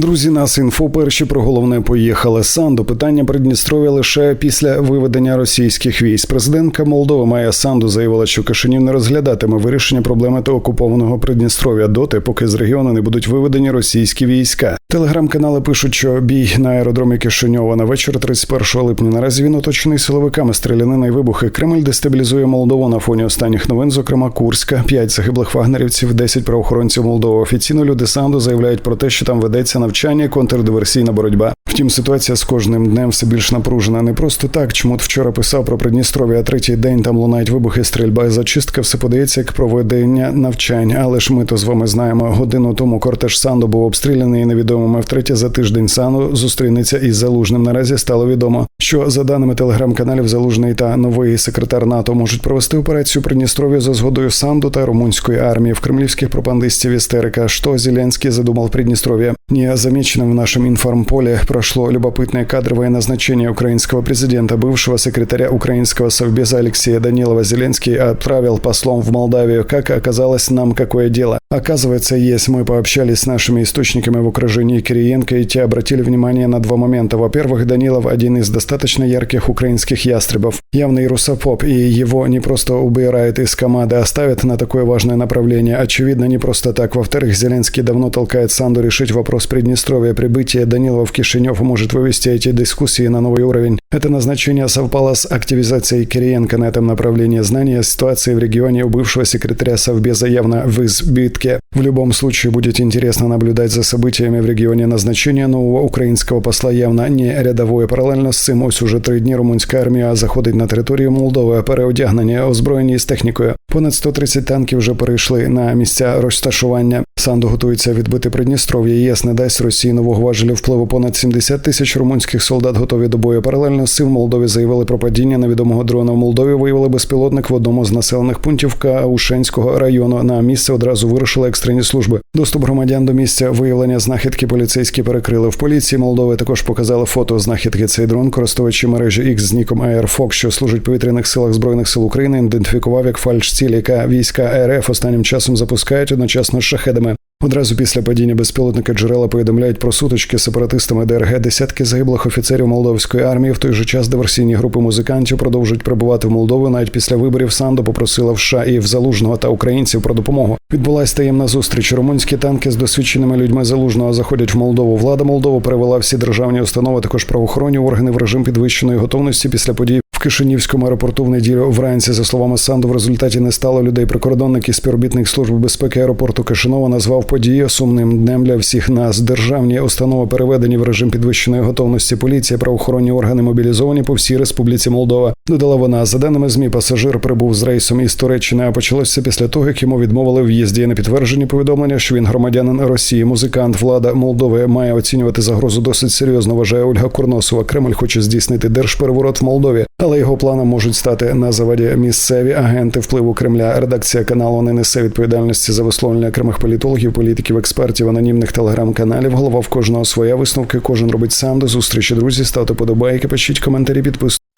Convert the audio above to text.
Друзі, нас інфо перші про головне поїхали. Санду питання Придністров'я лише після виведення російських військ. Президентка Молдови Майя Санду заявила, що Кишинів не розглядатиме вирішення проблеми та окупованого Придністров'я доти, поки з регіону не будуть виведені російські війська. Телеграм-канали пишуть, що бій на аеродромі Кишиньова на вечір 31 липня. Наразі він оточений силовиками стрілянина і вибухи. Кремль дестабілізує Молдову на фоні останніх новин, зокрема Курська, п'ять загиблих вагнерівців, 10 правоохоронців Молдови. Офіційно люди Санду заявляють про те, що там ведеться навчання, і контрдиверсійна боротьба. Втім, ситуація з кожним днем все більш напружена. Не просто так. Чмут вчора писав про Придністров'я, третій день там лунають вибухи, стрільба і зачистка. Все подається як проведення навчань. Але ж ми то з вами знаємо. Годину тому кортеж Санду був обстріляний невідомими. Втретє за тиждень Санду зустрінеться із залужним. Наразі стало відомо, що за даними телеграм-каналів, залужний та новий секретар НАТО можуть провести операцію Придністров'я за згодою Санду та румунської армії. В кремлівських пропагандистів істерика, що Зеленський задумав Придністров'я. Не замеченным в нашем информполе прошло любопытное кадровое назначение украинского президента, бывшего секретаря украинского совбеза Алексея Данилова. Зеленский отправил послом в Молдавию. Как оказалось, нам какое дело? Оказывается, есть. Мы пообщались с нашими источниками в окружении Кириенко, и те обратили внимание на два момента. Во-первых, Данилов один из достаточно ярких украинских ястребов. Явный русофоб, и его не просто убирают из команды, а ставят на такое важное направление. Очевидно, не просто так. Во-вторых, Зеленский давно толкает Санду решить вопрос Приднестровья. Прибытие Данилова в Кишинев может вывести эти дискуссии на новый уровень. Это назначение совпало с активизацией Кириенко на этом направлении. Знание ситуации в регионе у бывшего секретаря Совбеза явно в избытке. В любом случае будет интересно наблюдать за событиями в регионе. Назначение нового українського посла явно не рядовое. Паралельно з цим ось уже три дні румунська армія заходить на територію Молдови. Переодягнення, озброєні з технікою. Понад 130 танків вже перейшли на місця розташування. Санду готується відбити Придністров'я. ЄС не дасть Росії нового важеля впливу. Понад 70 тисяч румунських солдат готові до бою. Паралельно з цим в Молдові заявили про падіння невідомого дрона. В Молдові виявили безпілотник в одному з населених пунктів Каушенського району. На місце одразу вирушили екстрені служби. Доступ громадян до місця виявлення знахідки поліцейські перекрили. В поліції Молдови також показали фото знахідки. Цей дрон, користувачі мережі X з ніком Airfox, що служить повітряних силах збройних сил України, ідентифікував як фальш-ціль, яка війська РФ останнім часом запускають одночасно з шахедами. Одразу після падіння безпілотника джерела повідомляють про сутички з сепаратистами ДРГ. Десятки загиблих офіцерів молдовської армії. В той же час диверсійні групи музикантів продовжують прибувати в Молдову. Навіть після виборів Санду попросила в США і в залужного та українців про допомогу. Відбулась таємна зустріч. Румунські танки з досвідченими людьми залужного заходять в Молдову. Влада Молдови перевела всі державні установи, також правоохоронні органи в режим підвищеної готовності після подій. Кишинівському аеропорту в неділю вранці, за словами Санду, в результаті не стало людей. Прикордонник і співробітник служби безпеки аеропорту Кишинова назвав подію сумним днем для всіх нас. Державні установи переведені в режим підвищеної готовності. Поліція, правоохоронні органи мобілізовані по всій республіці Молдова. Додала вона за даними змі, пасажир прибув з рейсом із Туреччини. А почалося після того, як йому відмовили в'їзді. На підтверджені повідомлення, що він громадянин Росії, музикант, влада Молдови має оцінювати загрозу досить серйозно. Вважає Ольга Курносова. Кремль хоче здійснити держпереворот в Молдові, але його планом можуть стати на заваді місцеві агенти впливу Кремля. Редакція каналу не несе відповідальності за висловлення окремих політологів, політиків, експертів, анонімних телеграм-каналів. Голова в кожного своя висновки. Кожен робить сам до зустрічі. Друзі, ставте подобайки, пишіть коментарі, підписуйтесь.